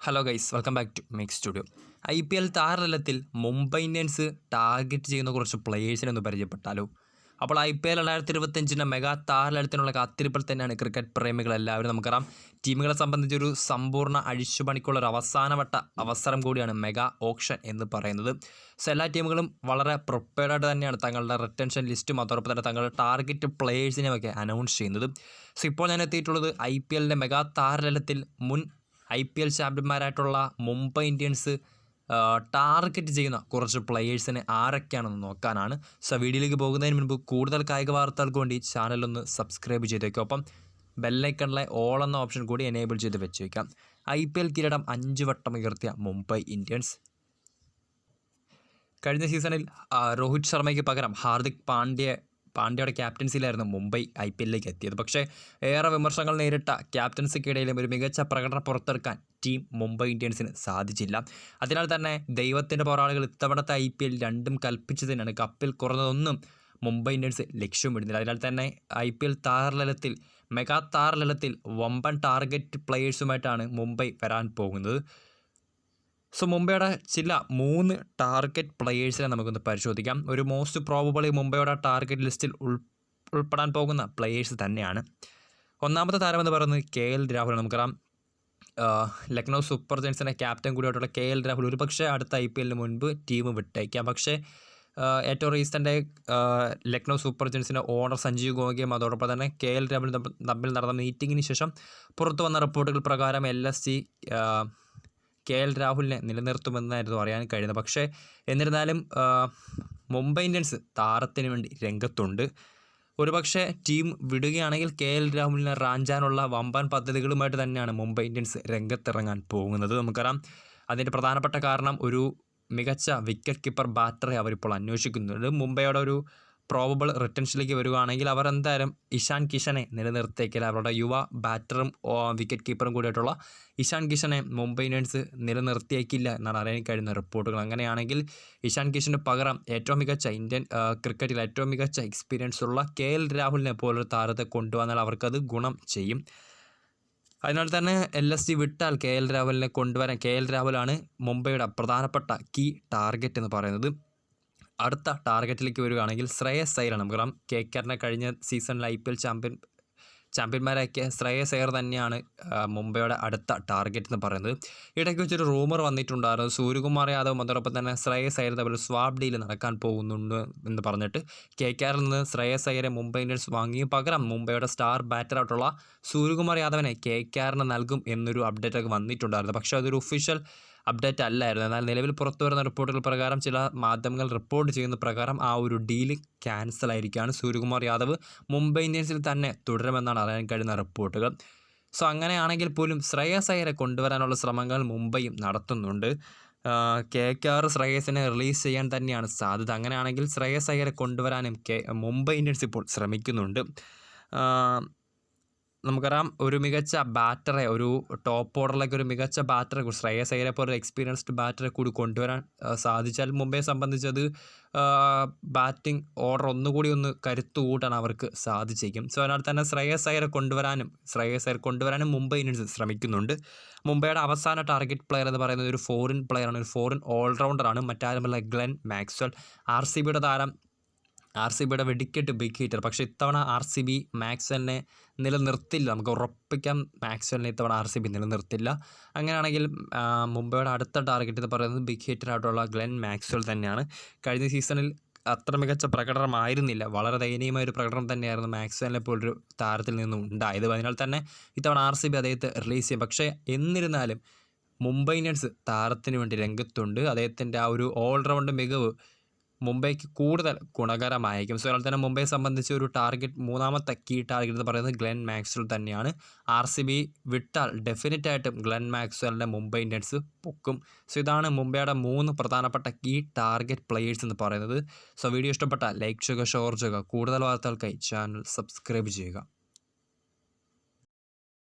Hello guys welcome back to mix studio I P L താരതലത്തിൽ Mumbai Indians target ചെയ്യുന്ന കുറച്ച് പ്ലേയേഴ്സിനെ ഒന്ന് പരിചയപ്പെട്ടാലോ? അപ്പോൾ ഐ പി എൽ രണ്ടായിരത്തി ഇരുപത്തഞ്ചിന്റെ മെഗാ താരതലത്തിനുള്ള കാത്തിരിപ്പിൽ തന്നെയാണ് ക്രിക്കറ്റ് പ്രേമികൾ എല്ലാവരും. നമുക്കറിയാം ടീമുകളെ സംബന്ധിച്ചൊരു സമ്പൂർണ അഴിച്ചുപണിക്കുള്ള ഒരു അവസാനവട്ട അവസരം കൂടിയാണ് മെഗാ ഓപ്ഷൻ എന്ന് പറയുന്നത്. സോ എല്ലാ ടീമുകളും വളരെ പ്രിപ്പയർഡായിട്ട് തന്നെയാണ് തങ്ങളുടെ റിട്ടൻഷൻ ലിസ്റ്റും അതോടൊപ്പം തന്നെ തങ്ങളുടെ ടാർഗറ്റ് പ്ലേയേഴ്സിനെയൊക്കെ അനൗൺസ് ചെയ്യുന്നത്. സോ ഇപ്പോൾ ഞാൻ എത്തിയിട്ടുള്ളത് ഐ പി എല്ലിന്റെ മെഗാ താരതലത്തിൽ മുൻ ഐ പി എൽ ചാമ്പ്യന്മാരായിട്ടുള്ള മുംബൈ ഇന്ത്യൻസ് ടാർഗറ്റ് ചെയ്യുന്ന കുറച്ച് പ്ലെയേഴ്സിനെ ആരൊക്കെയാണെന്ന് നോക്കാനാണ്. സോ വീഡിയോയിലേക്ക് പോകുന്നതിന് മുൻപ് കൂടുതൽ കായിക വാർത്തകൾക്ക് വേണ്ടി ചാനലൊന്ന് സബ്സ്ക്രൈബ് ചെയ്ത് വയ്ക്കും ഒപ്പം ബെല്ലൈക്കണിലെ ഓൾ എന്ന ഓപ്ഷൻ കൂടി എനേബിൾ ചെയ്ത് വെച്ച് വയ്ക്കാം ഐ പി എൽ കിരീടം അഞ്ച് വട്ടം ഉയർത്തിയ മുംബൈ ഇന്ത്യൻസ്. കഴിഞ്ഞ സീസണിൽ രോഹിത് ശർമ്മയ്ക്ക് പകരം ഹാർദിക് പാണ്ഡ്യ പാണ്ഡ്യയുടെ ക്യാപ്റ്റൻസിയിലായിരുന്നു മുംബൈ ഐ പി എല്ലിലേക്ക് എത്തിയത്. പക്ഷേ ഏറെ വിമർശനങ്ങൾ നേരിട്ട ക്യാപ്റ്റൻസിക്കിടയിലും ഒരു മികച്ച പ്രകടനം പുറത്തെടുക്കാൻ ടീം മുംബൈ ഇന്ത്യൻസിന് സാധിച്ചില്ല. അതിനാൽ തന്നെ ദൈവത്തിന്റെ പോരാളികൾ ഇത്തവണത്തെ ഐ പി എൽ രണ്ടും കൽപ്പിച്ചതിനാണ് കപ്പിൽ കുറഞ്ഞതൊന്നും മുംബൈ ഇന്ത്യൻസ് ലക്ഷ്യമിടുന്നില്ല അതിനാൽ തന്നെ ഐ പി എൽ താരലലത്തിൽ മെഗാ താരലലത്തിൽ വമ്പൻ ടാർഗറ്റ് പ്ലെയേഴ്സുമായിട്ടാണ് മുംബൈ വരാൻ പോകുന്നത്. സോ മുംബൈയുടെ ചില മൂന്ന് ടാർഗറ്റ് പ്ലെയേഴ്സിനെ നമുക്കൊന്ന് പരിശോധിക്കാം. ഒരു മോസ്റ്റ് പ്രോബബിളി മുംബൈയുടെ ടാർഗറ്റ് ലിസ്റ്റിൽ ഉൾ ഉൾപ്പെടാൻ പോകുന്ന പ്ലെയേഴ്സ് തന്നെയാണ്. ഒന്നാമത്തെ താരമെന്ന് പറയുന്നത് കെ എൽ രാഹുൽ നമുക്കറിയാം. ആഹ് ലക്നൗ സൂപ്പർ ജയൻസിന്റെ ക്യാപ്റ്റൻ കൂടിയായിട്ടുള്ള കെ എൽ രാഹുൽ ഒരു പക്ഷേ അടുത്ത ഐ പി എല്ലിന് മുൻപ് ടീം വിട്ടേക്കാം. പക്ഷേ ഏറ്റവും റീസെന്റ് ലക്നൗ സൂപ്പർ ജയൻസിന്റെ ഓണർ സഞ്ജീവ് ഗോഗയും അതോടൊപ്പം തന്നെ കെ എൽ രാഹുൽ തമ്മിൽ നടന്ന മീറ്റിങ്ങിന് ശേഷം പുറത്തു വന്ന റിപ്പോർട്ടുകൾ പ്രകാരം L S G K L രാഹുലിനെ നിലനിർത്തുമെന്നായിരുന്നു അറിയാൻ കഴിയുന്നത്. പക്ഷേ എന്നിരുന്നാലും മുംബൈ ഇന്ത്യൻസ് താരത്തിന് വേണ്ടി രംഗത്തുണ്ട്. ഒരുപക്ഷെ ടീം വിടുകയാണെങ്കിൽ കെ എൽ രാഹുലിനെ റാഞ്ചാനുള്ള വമ്പൻ പദ്ധതികളുമായിട്ട് തന്നെയാണ് മുംബൈ ഇന്ത്യൻസ് രംഗത്തിറങ്ങാൻ പോകുന്നത്. നമുക്കറിയാം അതിന്റെ പ്രധാനപ്പെട്ട കാരണം ഒരു മികച്ച വിക്കറ്റ് കീപ്പർ ബാറ്ററെ അവരിപ്പോൾ അന്വേഷിക്കുന്നുണ്ട്. മുംബൈയുടെ ഒരു പ്രോബബിൾ റിട്ടേൺസിലേക്ക് വരികയാണെങ്കിൽ അവർ എന്തായാലും ഇഷാൻ കിഷനെ നിലനിർത്തിയേക്കില്ല. അവരുടെ യുവ ബാറ്ററും വിക്കറ്റ് കീപ്പറും കൂടിയായിട്ടുള്ള ഇഷാൻ കിഷനെ മുംബൈ ഇന്ത്യൻസ് നിലനിർത്തിയേക്കില്ല എന്നാണ് അറിയാൻ കഴിയുന്ന റിപ്പോർട്ടുകൾ. അങ്ങനെയാണെങ്കിൽ ഇഷാൻ കിഷന് പകരം ഏറ്റവും മികച്ച ഇന്ത്യൻ ക്രിക്കറ്റിൽ ഏറ്റവും മികച്ച എക്സ്പീരിയൻസ് ഉള്ള കെ എൽ രാഹുലിനെ പോലൊരു താരത്തെ കൊണ്ടുവന്നാൽ അവർക്കത് ഗുണം ചെയ്യും. അതിനാൽ തന്നെ എൽ എസ് ജി വിട്ടാൽ കെ എൽ രാഹുലിനെ കൊണ്ടുവരാൻ കെ എൽ രാഹുലാണ് മുംബൈയുടെ പ്രധാനപ്പെട്ട കീ ടാർഗറ്റ് എന്ന് പറയുന്നത്. അടുത്ത ടാർഗറ്റിലേക്ക് വരികയാണെങ്കിൽ ശ്രേയസ് അയ്യറാണ്. നമുക്കറിയാം കെ കെറിനെ കഴിഞ്ഞ സീസണിൽ ഐ പി എൽ ചാമ്പ്യൻ ചാമ്പ്യന്മാരാക്കിയ ശ്രേയസ് അയ്യർ തന്നെയാണ് മുംബൈയുടെ അടുത്ത ടാർഗറ്റ് എന്ന് പറയുന്നത്. ഇടയ്ക്ക് വെച്ചൊരു റൂമർ വന്നിട്ടുണ്ടായിരുന്നു സൂര്യകുമാർ യാദവ് അതോടൊപ്പം തന്നെ ശ്രേയസ് അയ്യർ തമ്മിൽ സ്വാബ് ഡീൽ നടക്കാൻ പോകുന്നുണ്ട് എന്ന് പറഞ്ഞിട്ട് കെ കെ ആറിൽ നിന്ന് ശ്രേയസ് അയ്യരെ മുംബൈ ഇന്ത്യൻസ് വാങ്ങി. പകരം മുംബൈയുടെ സ്റ്റാർ ബാറ്റർ ആയിട്ടുള്ള സൂര്യകുമാർ യാദവിനെ കെ കെ ആറിന് നൽകും എന്നൊരു അപ്ഡേറ്റ് ഒക്കെ വന്നിട്ടുണ്ടായിരുന്നു. പക്ഷേ അതൊരു ഒഫീഷ്യൽ അപ്ഡേറ്റ് അല്ലായിരുന്നു. എന്നാൽ നിലവിൽ പുറത്തു വരുന്ന റിപ്പോർട്ടുകൾ പ്രകാരം ചില മാധ്യമങ്ങൾ റിപ്പോർട്ട് ചെയ്യുന്ന പ്രകാരം ആ ഒരു ഡീൽ ക്യാൻസൽ ആയിരിക്കുകയാണ്. സൂര്യകുമാർ യാദവ് മുംബൈ ഇന്ത്യൻസിൽ തന്നെ തുടരുമെന്നാണ് അറിയാൻ കഴിയുന്ന റിപ്പോർട്ടുകൾ. സോ അങ്ങനെയാണെങ്കിൽ പോലും ശ്രേയസ് അയ്യരെ കൊണ്ടുവരാനുള്ള ശ്രമങ്ങൾ മുംബൈയും നടത്തുന്നുണ്ട്. കെ കെ ആർ ശ്രേയസിനെ റിലീസ് ചെയ്യാൻ തന്നെയാണ് സാധ്യത. അങ്ങനെയാണെങ്കിൽ ശ്രേയസ് അയ്യരെ കൊണ്ടുവരാനും കെ മുംബൈ ഇന്ത്യൻസ് ഇപ്പോൾ ശ്രമിക്കുന്നുണ്ട്. നമുക്കറിയാം ഒരു മികച്ച ബാറ്ററെ ഒരു ടോപ്പ് ഓർഡറിലേക്ക് ഒരു മികച്ച ബാറ്ററെ ശ്രേയസ് അയ്യരെ പോലെ എക്സ്പീരിയൻസ്ഡ് ബാറ്ററെ കൂടി കൊണ്ടുവരാൻ സാധിച്ചാൽ മുംബൈയെ സംബന്ധിച്ചത് ബാറ്റിംഗ് ഓർഡർ ഒന്നുകൂടി ഒന്ന് കരുത്തു കൂട്ടാൻ അവർക്ക് സാധിച്ചേക്കും. സോ അതിനാൽ തന്നെ ശ്രേയസ് അയ്യരെ കൊണ്ടുവരാനും ശ്രേയസ് അയ്യർ കൊണ്ടുവരാനും മുംബൈ ഇന്ത്യൻസ് ശ്രമിക്കുന്നുണ്ട്. മുംബൈയുടെ അവസാന ടാർഗറ്റ് പ്ലെയർ എന്ന് പറയുന്നത് ഒരു ഫോറിൻ പ്ലെയറാണ് ഒരു ഫോറിൻ ഓൾറൗണ്ടറാണ് മറ്റാരുമല്ല ഗ്ലെൻ മാക്സ്വൽ ആർ സി ബിയുടെ താരം ആർ സി ബിയുടെ വെടിക്കെട്ട് ബിഗ് ഹീറ്റർ പക്ഷേ ഇത്തവണ ആർ സി ബി മാക്സ്വലിനെ നിലനിർത്തില്ല. നമുക്ക് ഉറപ്പിക്കാം മാക്സ്വലിനെ ഇത്തവണ ആർ സി ബി നിലനിർത്തില്ല. അങ്ങനെയാണെങ്കിൽ മുംബൈയുടെ അടുത്ത ടാർഗറ്റ് എന്ന് പറയുന്നത് ബിഗ് ഹീറ്ററായിട്ടുള്ള ഗ്ലെൻ മാക്സ്വൽ തന്നെയാണ്. കഴിഞ്ഞ സീസണിൽ അത്ര മികച്ച പ്രകടനമായിരുന്നില്ല വളരെ ദയനീയമായ ഒരു പ്രകടനം തന്നെയായിരുന്നു മാക്സ്വലിനെ പോലൊരു താരത്തിൽ നിന്നും ഉണ്ടായത്. അതിനാൽ തന്നെ ഇത്തവണ ആർ സി ബി അദ്ദേഹത്തെ റിലീസ് ചെയ്യും. പക്ഷേ എന്നിരുന്നാലും മുംബൈ ഇന്ത്യൻസ് താരത്തിന് വേണ്ടി രംഗത്തുണ്ട്. അദ്ദേഹത്തിന്റെ ആ ഒരു ഓൾറൗണ്ട് മികവ് മുംബൈക്ക് കൂടുതൽ ഗുണകരമായിരിക്കും. സോ അതുപോലെ തന്നെ മുംബൈ സംബന്ധിച്ച് ഒരു ടാർഗറ്റ് മൂന്നാമത്തെ കീ ടാർഗറ്റ് എന്ന് പറയുന്നത് ഗ്ലെൻ മാക്സ്വൽ തന്നെയാണ്. ആർ സി ബി വിട്ടാൽ ഡെഫിനറ്റ് ആയിട്ടും ഗ്ലെൻ മാക്സ്വലിന്റെ മുംബൈ ഇന്ത്യൻസ് പൊക്കും. സോ ഇതാണ് മുംബൈയുടെ മൂന്ന് പ്രധാനപ്പെട്ട കീ ടാർഗറ്റ് പ്ലെയേഴ്സ് എന്ന് പറയുന്നത്. സോ വീഡിയോ ഇഷ്ടപ്പെട്ടാൽ ലൈക്ക് ചെയ്യുക ഷെയർ ചെയ്യുക. കൂടുതൽ വാർത്തകൾക്കായി ചാനൽ സബ്സ്ക്രൈബ് ചെയ്യുക.